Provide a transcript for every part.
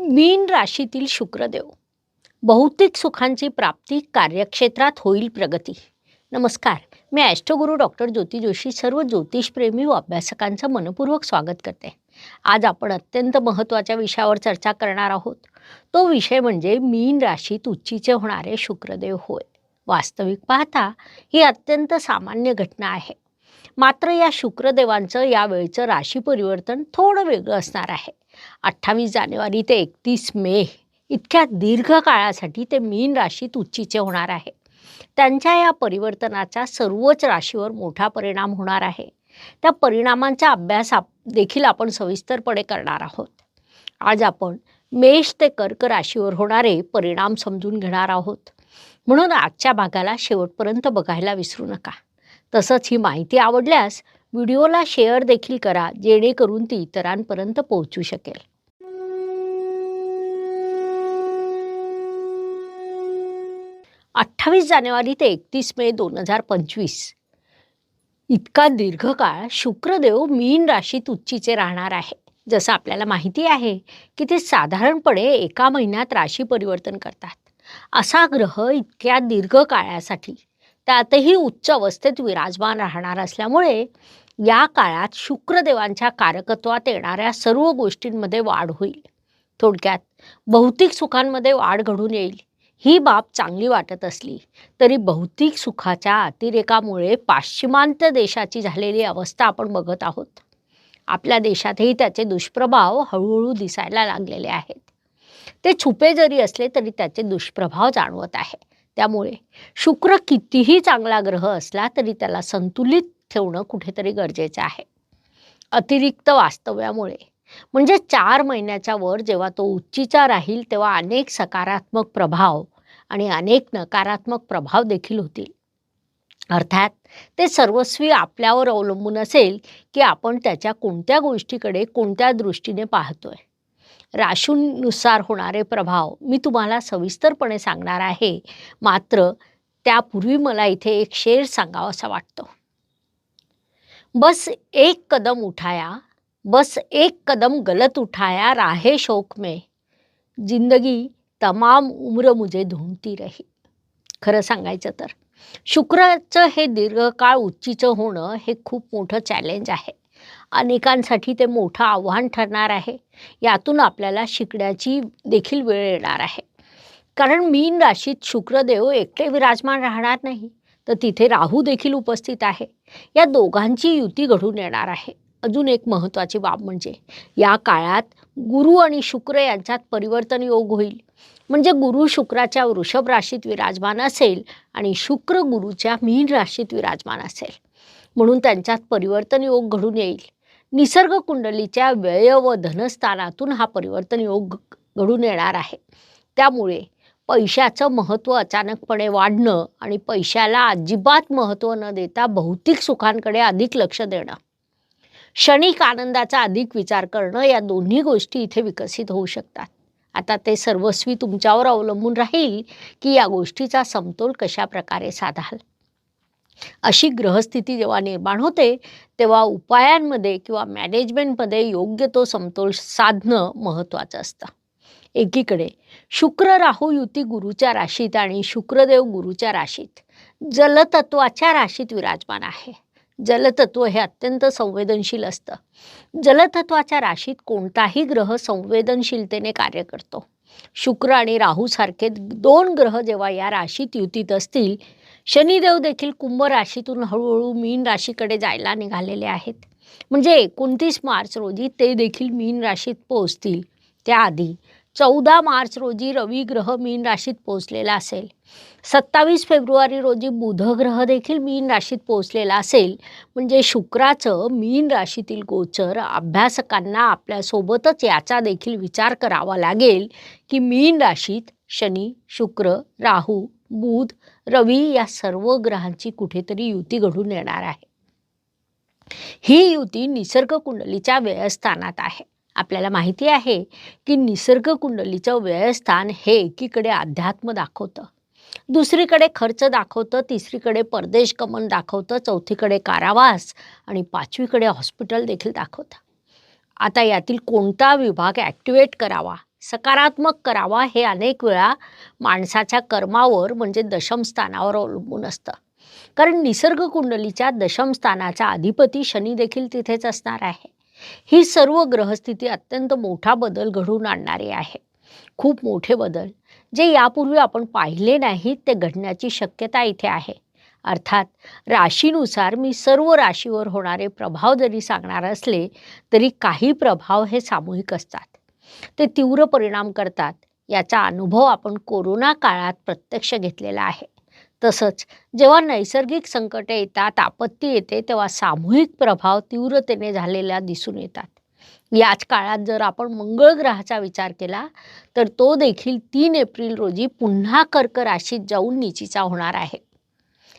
मीन राशीतील शुक्रदेव. भौतिक सुखांची प्राप्ती कार्यक्षेत्रात होईल प्रगती. नमस्कार मी ॲस्ट्रोगुरू डॉक्टर ज्योती जोशी सर्व ज्योतिषप्रेमी व अभ्यासकांचं मनपूर्वक स्वागत करते. आज आपण अत्यंत महत्त्वाच्या विषयावर चर्चा करणार आहोत. तो विषय म्हणजे मीन राशीत उच्चीचे होणारे शुक्रदेव होय. वास्तविक पाहता ही अत्यंत सामान्य घटना आहे. मात्र या शुक्रदेवांचं यावेळचं राशी परिवर्तन थोडं वेगळं असणार आहे. अठ्ठावीस जानेवारी ते एकतीस मे इतक्या दीर्घ काळासाठी ते मीन राशीत उच्चीचे होणार आहे. त्यांच्या या परिवर्तनाचा सर्वच राशीवर मोठा परिणाम होणार आहे. त्या परिणामांचा अभ्यास आप देखील आपण सविस्तरपणे करणार आहोत. आज आपण मेष ते कर्क राशीवर होणारे परिणाम समजून घेणार आहोत. म्हणून आजच्या भागाला शेवटपर्यंत बघायला विसरू नका. तसंच ही माहिती आवडल्यास व्हिडिओला शेअर देखील करा जेणेकरून ती इतरांपर्यंत पोहोचू शकेल. अठ्ठावीस जानेवारी ते एकतीस मे दोन हजार पंचवीस. इतका दीर्घकाळ शुक्रदेव मीन राशीत उच्चीचे राहणार आहे. जसं आपल्याला माहिती आहे की ते साधारणपणे एका महिन्यात राशी परिवर्तन करतात. असा ग्रह इतक्या दीर्घ काळासाठी त्यातही उच्च अवस्थेत विराजमान राहणार असल्यामुळे या काळात शुक्रदेवांच्या कारकत्वात येणाऱ्या सर्व गोष्टींमध्ये वाढ होईल. थोडक्यात भौतिक सुखांमध्ये वाढ घडून येईल ही बाब चांगली वाटत असली तरी भौतिक सुखाच्या अतिरेकामुळे पाश्चिमात्य देशाची झालेली अवस्था आपण बघत आहोत. आपल्या देशातही त्याचे दुष्प्रभाव हळूहळू दिसायला लागलेले आहेत. ते छुपे जरी असले तरी त्याचे दुष्प्रभाव जाणवत आहे त्यामुळे शुक्र कितीही चांगला ग्रह असला तरी त्याला संतुलित ठेवणं कुठेतरी गरजेचं आहे. अतिरिक्त वास्तव्यामुळे. म्हणजे चार महिन्याच्या वर जेव्हा तो उच्चीचा राहील तेव्हा अनेक सकारात्मक प्रभाव आणि अनेक नकारात्मक प्रभाव देखील होतील. अर्थात ते सर्वस्वी आपल्यावर अवलंबून असेल की आपण त्याच्या कोणत्या गोष्टीकडे कोणत्या दृष्टीने पाहतोय. राशीनुसार होणारे प्रभाव मी तुम्हाला सविस्तरपणे सांगणार आहे. मात्र त्यापूर्वी मला इथे एक शेर सांगावासा वाटतो. बस एक कदम उठाया बस एक कदम गलत उठाया राहे शोक में. जिंदगी तमाम उम्र मुझे ढूंढती रही. खरं सांगायचं तर शुक्राचं हे दीर्घकाळ उच्चीचं होणं हे खूप मोठं चॅलेंज आहे. अनेकांसाठी ते मोठं आव्हान ठरणार आहे. यातून आपल्याला शिकण्याची देखील वेळ येणार आहे. कारण मीन राशीत शुक्रदेव एकटे विराजमान राहणार नाही तर तिथे राहू देखील उपस्थित आहे. या दोघांची युती घडून येणार आहे. अजून एक महत्त्वाची बाब म्हणजे या काळात गुरु आणि शुक्र यांच्यात परिवर्तन योग होईल. म्हणजे गुरु शुक्राच्या वृषभ राशीत विराजमान असेल आणि शुक्र गुरुच्या मीन राशीत विराजमान असेल. म्हणून त्यांच्यात परिवर्तन योग घडून येईल. निसर्ग कुंडलीच्या व्यय व धनस्थानातून हा परिवर्तन योग घडून येणार आहे. त्यामुळे पैशाचं महत्त्व अचानकपणे वाढणं आणि पैशाला अजिबात महत्त्व न देता भौतिक सुखांकडे अधिक लक्ष देणं क्षणिक आनंदाचा अधिक विचार करणं या दोन्ही गोष्टी इथे विकसित होऊ शकतात. आता ते सर्वस्वी तुमच्यावर अवलंबून राहील की या गोष्टीचा समतोल कशा प्रकारे साधाल? अशी ग्रहस्थिती जेव्हा निर्माण होते तेव्हा उपायांमध्ये किंवा मॅनेजमेंटमध्ये योग्य तो समतोल साधणं महत्त्वाचं असतं. एकीकडे शुक्र राहू युती गुरुच्या राशीत आणि शुक्रदेव गुरुच्या राशीत जलतत्वाच्या राशीत विराजमान आहे. जलतत्व हे अत्यंत संवेदनशील असतं. जलतत्वाच्या राशीत कोणताही ग्रह संवेदनशीलतेने कार्य करतो. शुक्र आणि राहूसारखे दोन ग्रह जेव्हा या राशीत युतीत असतील शनिदेव देखील कुंभ राशीतून हळूहळू मीन राशीकडे जायला निघालेले आहेत. म्हणजे एकोणतीस मार्च रोजी ते देखील मीन राशीत पोहोचतील. त्याआधी चौदा मार्च रोजी रवी ग्रह मीन राशीत पोहोचलेला असेल. सत्तावीस फेब्रुवारी रोजी बुध ग्रह देखील मीन राशीत पोहोचलेला असेल. म्हणजे शुक्राचं मीन राशीतील गोचर अभ्यासकांना आपल्यासोबतच याचा देखील विचार करावा लागेल की मीन राशीत शनी शुक्र राहू बुध रवी या सर्व ग्रहांची कुठेतरी युती घडून येणार आहे. ही युती निसर्ग कुंडलीच्या व्ययस्थानात आहे. आपल्याला माहिती आहे की निसर्ग कुंडलीचं व्ययस्थान हे एकीकडे अध्यात्म दाखवतं दुसरीकडे खर्च दाखवतं तिसरीकडे परदेश गमन दाखवतं चौथीकडे कारावास आणि पाचवीकडे हॉस्पिटल देखील दाखवतं. आता यातील कोणता विभाग ॲक्टिवेट करावा? सकारात्मक करावा हे अनेक वेळा माणसाच्या कर्मावर म्हणजे दशम स्थानावर अवलंबून असतं. कारण निसर्ग कुंडलीच्या दशमस्थानाचा अधिपती शनी देखील तिथेच असणार आहे. ही सर्व ग्रहस्थिती अत्यंत मोठा बदल घडवून आणणारी आहे. खूप मोठे बदल जे यापूर्वी आपण पाहिले नाहीत ते घडण्याची शक्यता इथे आहे. अर्थात राशीनुसार मी सर्व राशीवर होणारे प्रभाव जरी सांगणार असले तरी काही प्रभाव हे सामूहिक असतात. ते तीव्र परिणाम करतात. याचा अनुभव आपण कोरोना काळात प्रत्यक्ष घेतलेला आहे. तसंच जेव्हा नैसर्गिक संकटे येतात आपत्ती येते तेव्हा सामूहिक प्रभाव तीव्रतेने झालेला दिसून येतात. याच काळात जर आपण मंगळ ग्रहाचा विचार केला तर तो देखील तीन एप्रिल रोजी पुन्हा कर्क राशीत जाऊन निचीचा होणार आहे.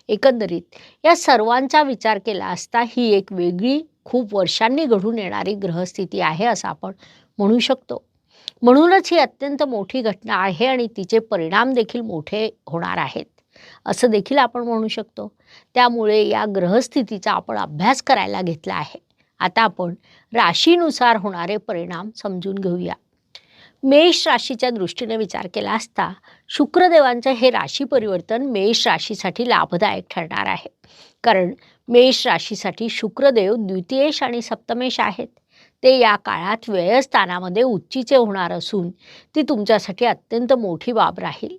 एकंदरीत या सर्वांचा विचार केला असता ही एक वेगळी खूप वर्षांनी घडून येणारी ग्रहस्थिती आहे असं आपण म्हणू शकतो. म्हणूनच ही अत्यंत मोठी घटना आहे आणि तिचे परिणाम देखील मोठे होणार आहेत असं देखील आपण म्हणू शकतो. त्यामुळे या ग्रहस्थितीचा आपण अभ्यास करायला घेतला आहे. आता आपण राशीनुसार होणारे परिणाम समजून घेऊया. मेष राशीच्या दृष्टीने विचार केला असता शुक्रदेवांचं हे राशी परिवर्तन मेष राशीसाठी लाभदायक ठरणार आहे. कारण मेष राशीसाठी शुक्रदेव द्वितीयेश आणि सप्तमेश आहेत. ते या काळात व्ययस्थानामध्ये उच्चीचे होणार असून ती तुमच्यासाठी अत्यंत मोठी बाब राहील.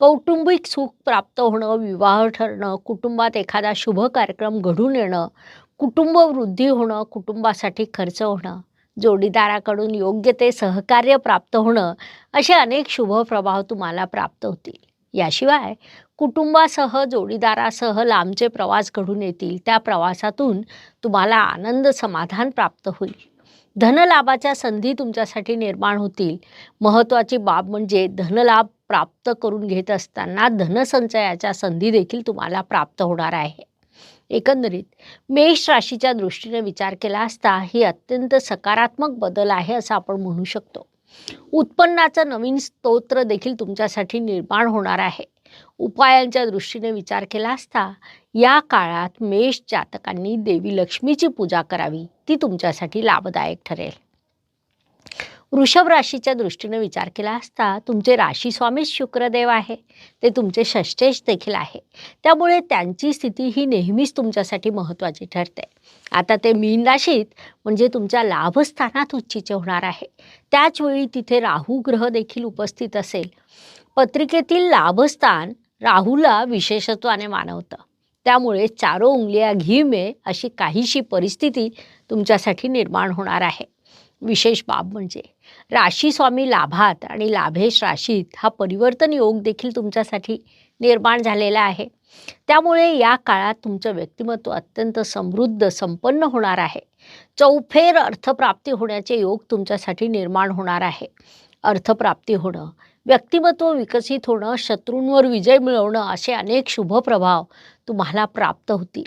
कौटुंबिक सुख प्राप्त होणं विवाह ठरणं कुटुंबात एखादा शुभ कार्यक्रम घडून येणं कुटुंब वृद्धी होणं कुटुंबासाठी खर्च होणं जोडीदाराकडून योग्य ते सहकार्य प्राप्त होणं असे अनेक शुभ प्रभाव तुम्हाला प्राप्त होतील. याशिवाय कुटुंबासह जोडीदारासह लांबचे प्रवास घडून येतील. त्या प्रवासातून तुम्हाला आनंद समाधान प्राप्त होईल. धनलाभाच्या संधी तुमच्यासाठी निर्माण होतील. महत्त्वाची बाब म्हणजे धनलाभ प्राप्त करून घेत असताना धनसंचयाच्या संधी देखील तुम्हाला प्राप्त होणार आहे. एकंदरीत मेष राशीच्या दृष्टीने विचार केला असता ही अत्यंत सकारात्मक बदल आहे असं आपण म्हणू शकतो. उत्पन्नाचं नवीन स्तोत्र देखील तुमच्यासाठी निर्माण होणार आहे. उपायांच्या दृष्टीने विचार केला असता या काळात मेष जातकांनी देवी लक्ष्मीची पूजा करावी ती तुमच्यासाठी लाभदायक ठरेल. वृषभ राशीच्या दृष्टीने विचार केला असता तुमचे राशी स्वामीच शुक्रदेव आहे. ते तुमचे षष्टेश देखील आहे. त्यामुळे त्यांची स्थिती ही नेहमीच तुमच्यासाठी महत्त्वाची ठरते. आता ते मीन राशीत म्हणजे तुमच्या लाभस्थानात उच्चीचे होणार आहे. त्याचवेळी तिथे राहू ग्रह देखील उपस्थित असेल. पत्रिकेतील लाभस्थान राहूला विशेषत्वाने मानवतं. त्यामुळे चारो उंगलिया घी मे अशी काहीशी परिस्थिती तुमच्यासाठी निर्माण होणार आहे. विशेष बाब म्हणजे राशी स्वामी लाभात आणि लाभेश राशीत हा परिवर्तन योग देखील तुमच्यासाठी निर्माण झालेला आहे. त्यामुळे या काळात तुमचं व्यक्तिमत्व अत्यंत समृद्ध संपन्न होणार आहे. चौफेर अर्थप्राप्ती होण्याचे योग तुमच्यासाठी निर्माण होणार आहे. अर्थप्राप्ती होणं व्यक्तिमत्व विकसित होणं शत्रूंवर विजय मिळवणं असे अनेक शुभ प्रभाव तुम्हाला प्राप्त होतील.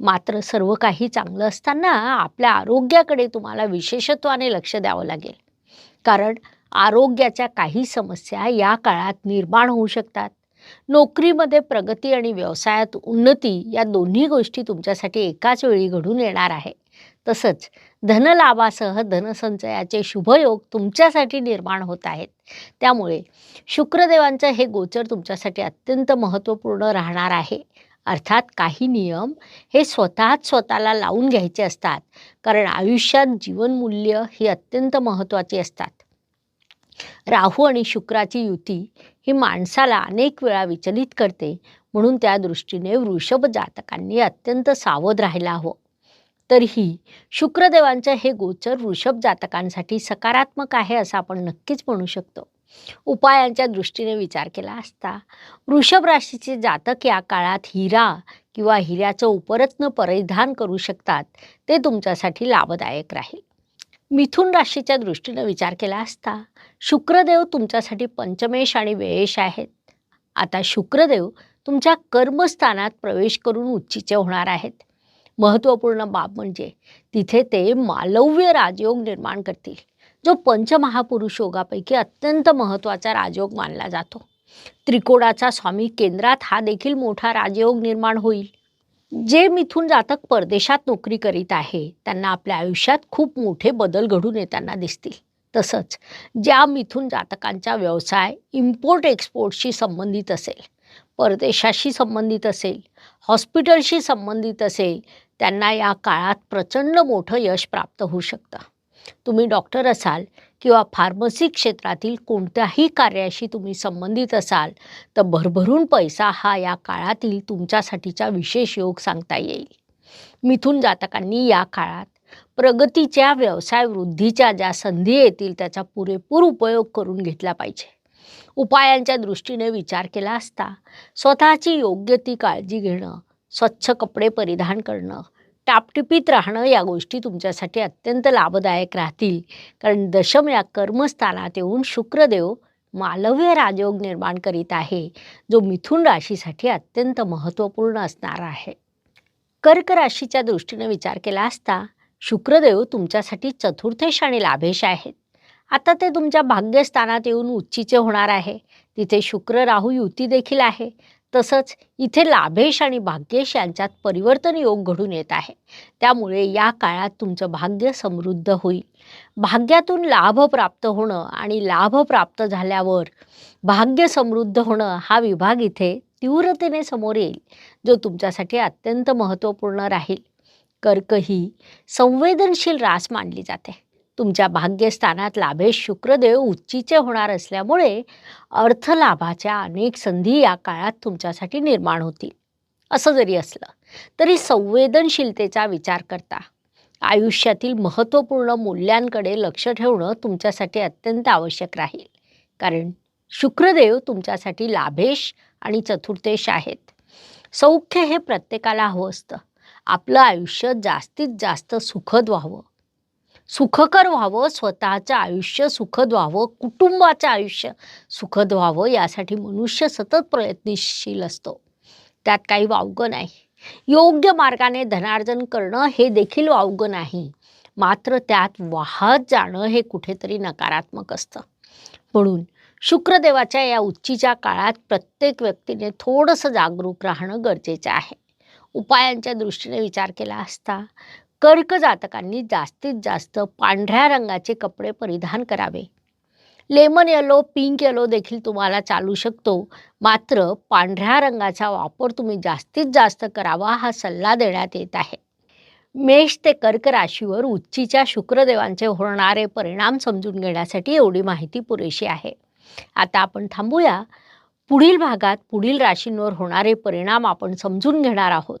मात्र सर्व काही चांगलं असताना आपल्या आरोग्याकडे तुम्हाला विशेषत्वाने लक्ष द्यावं लागेल. कारण आरोग्याच्या काही समस्या या काळात निर्माण होऊ शकतात. नोकरीमध्ये प्रगती आणि व्यवसायात उन्नती या दोन्ही गोष्टी तुमच्यासाठी एकाच वेळी घडून येणार आहे. तसंच धनलाभासह धनसंचयाचे शुभयोग तुमच्यासाठी निर्माण होत आहेत. त्यामुळे शुक्रदेवांचं हे गोचर तुमच्यासाठी अत्यंत महत्त्वपूर्ण राहणार आहे. अर्थात काही नियम हे स्वतःच स्वतःला लावून घ्यायचे असतात. कारण आयुष्यात जीवनमूल्य ही अत्यंत महत्त्वाची असतात. राहू आणि शुक्राची युती ही माणसाला अनेक वेळा विचलित करते. म्हणून त्या दृष्टीने वृषभ जातकांनी अत्यंत सावध राहायला हवं. तरीही शुक्रदेवांचं हे गोचर वृषभ जातकांसाठी सकारात्मक आहे असं आपण नक्कीच म्हणू शकतो. उपायांच्या दृष्टीने विचार केला असता. वृषभ राशीचे जातक या काळात हिरा किंवा हिऱ्याचं उपरत्न परिधान करू शकतात. ते तुमच्यासाठी लाभदायक राहील. मिथुन राशीच्या दृष्टीने विचार केला असता शुक्रदेव तुमच्यासाठी पंचमेश आणि व्ययेश आहेत. आता शुक्रदेव तुमच्या कर्मस्थानात प्रवेश करून उच्चीचे होणार आहेत. महत्त्वपूर्ण बाब म्हणजे तिथे ते मालव्य राजयोग निर्माण करतील. जो पंचमहापुरुष योगापैकी अत्यंत महत्त्वाचा राजयोग मानला जातो. त्रिकोणाचा स्वामी केंद्रात हा देखील मोठा राजयोग निर्माण होईल. जे मिथून जातक परदेशात नोकरी करीत आहे त्यांना आपल्या आयुष्यात खूप मोठे बदल घडून येताना दिसतील. तसंच ज्या मिथून जातकांचा व्यवसाय इम्पोर्ट एक्सपोर्टशी संबंधित असेल परदेशाशी संबंधित असेल हॉस्पिटलशी संबंधित असेल त्यांना या काळात प्रचंड मोठं यश प्राप्त होऊ शकतं. तुम्ही डॉक्टर असाल किंवा फार्मसी क्षेत्रातील कोणत्याही कार्याशी तुम्ही संबंधित असाल तर भरभरून पैसा हा या काळातील तुमच्यासाठीचा विशेष योग सांगता येईल. मिथून जातकांनी या काळात प्रगतीच्या व्यवसाय वृद्धीच्या ज्या संधी येतील त्याचा पुरेपूर उपयोग करून घेतला पाहिजे. उपायांच्या दृष्टीने विचार केला असता स्वतःची योग्य ती काळजी घेणं स्वच्छ कपडे परिधान करणं टापटिपीत राहणं या गोष्टी तुमच्यासाठी अत्यंत लाभदायक राहतील. कारण दशम या कर्मस्थानात येऊन शुक्रदेव मालव्य राजयोग निर्माण करीत आहे जो मिथुन राशीसाठी अत्यंत महत्त्वपूर्ण असणार आहे. कर्क राशीच्या दृष्टीने विचार केला असता शुक्रदेव तुमच्यासाठी चतुर्थेश आणि लाभेश आहेत. आता ते तुमच्या भाग्यस्थानात येऊन उच्चीचे होणार आहे. तिथे शुक्र राहू युती देखील आहे. तसंच इथे लाभेश आणि भाग्येश यांच्यात परिवर्तन योग घडून येत आहे. त्यामुळे या काळात तुमचं भाग्य समृद्ध होईल. भाग्यातून लाभ प्राप्त होणं आणि लाभ प्राप्त झाल्यावर भाग्य समृद्ध होणं हा विभाग इथे तीव्रतेने समोर येईल जो तुमच्यासाठी अत्यंत महत्त्वपूर्ण राहील. कर्क ही संवेदनशील रास मानली जाते. तुमच्या भाग्यस्थानात लाभेश शुक्रदेव उच्चीचे होणार असल्यामुळे अर्थलाभाच्या अनेक संधी या काळात तुमच्यासाठी निर्माण होतील. असं जरी असलं तरी संवेदनशीलतेचा विचार करता. आयुष्यातील महत्त्वपूर्ण मूल्यांकडे लक्ष ठेवणं तुमच्यासाठी अत्यंत आवश्यक राहील. कारण शुक्रदेव तुमच्यासाठी लाभेश आणि चतुर्थेश आहेत. सौख्य हे प्रत्येकाला हवं असतं. आपलं आयुष्य जास्तीत जास्त सुखद व्हावं. सुखकर व्हावं स्वतःचं आयुष्य सुखद व्हावं कुटुंबाचं आयुष्य सुखद व्हावं यासाठी मनुष्य सतत प्रयत्नशील असतो. त्यात काही वावगं नाही. योग्य मार्गाने धनार्जन करणं हे देखील वावगं नाही. मात्र त्यात वाहत जाणं हे कुठेतरी नकारात्मक असतं. म्हणून शुक्रदेवाच्या या उच्चीच्या काळात प्रत्येक व्यक्तीने थोडंसं जागरूक राहणं गरजेचं आहे. उपायांच्या दृष्टीने विचार केला असता कर्क जातकांनी जास्तीत जास्त पांढऱ्या रंगाचे कपडे परिधान करावे. लेमन येलो पिंक येलो देखील तुम्हाला चालू शकतो. मात्र पांढऱ्या रंगाचा वापर तुम्ही जास्तीत जास्त करावा हा सल्ला देण्यात येत आहे. मेष ते कर्क राशीवर उच्चीच्या शुक्रदेवांचे होणारे परिणाम समजून घेण्यासाठी एवढी माहिती पुरेशी आहे. आता आपण थांबूया. पुढील भागात पुढील राशींवर होणारे परिणाम आपण समजून घेणार आहोत.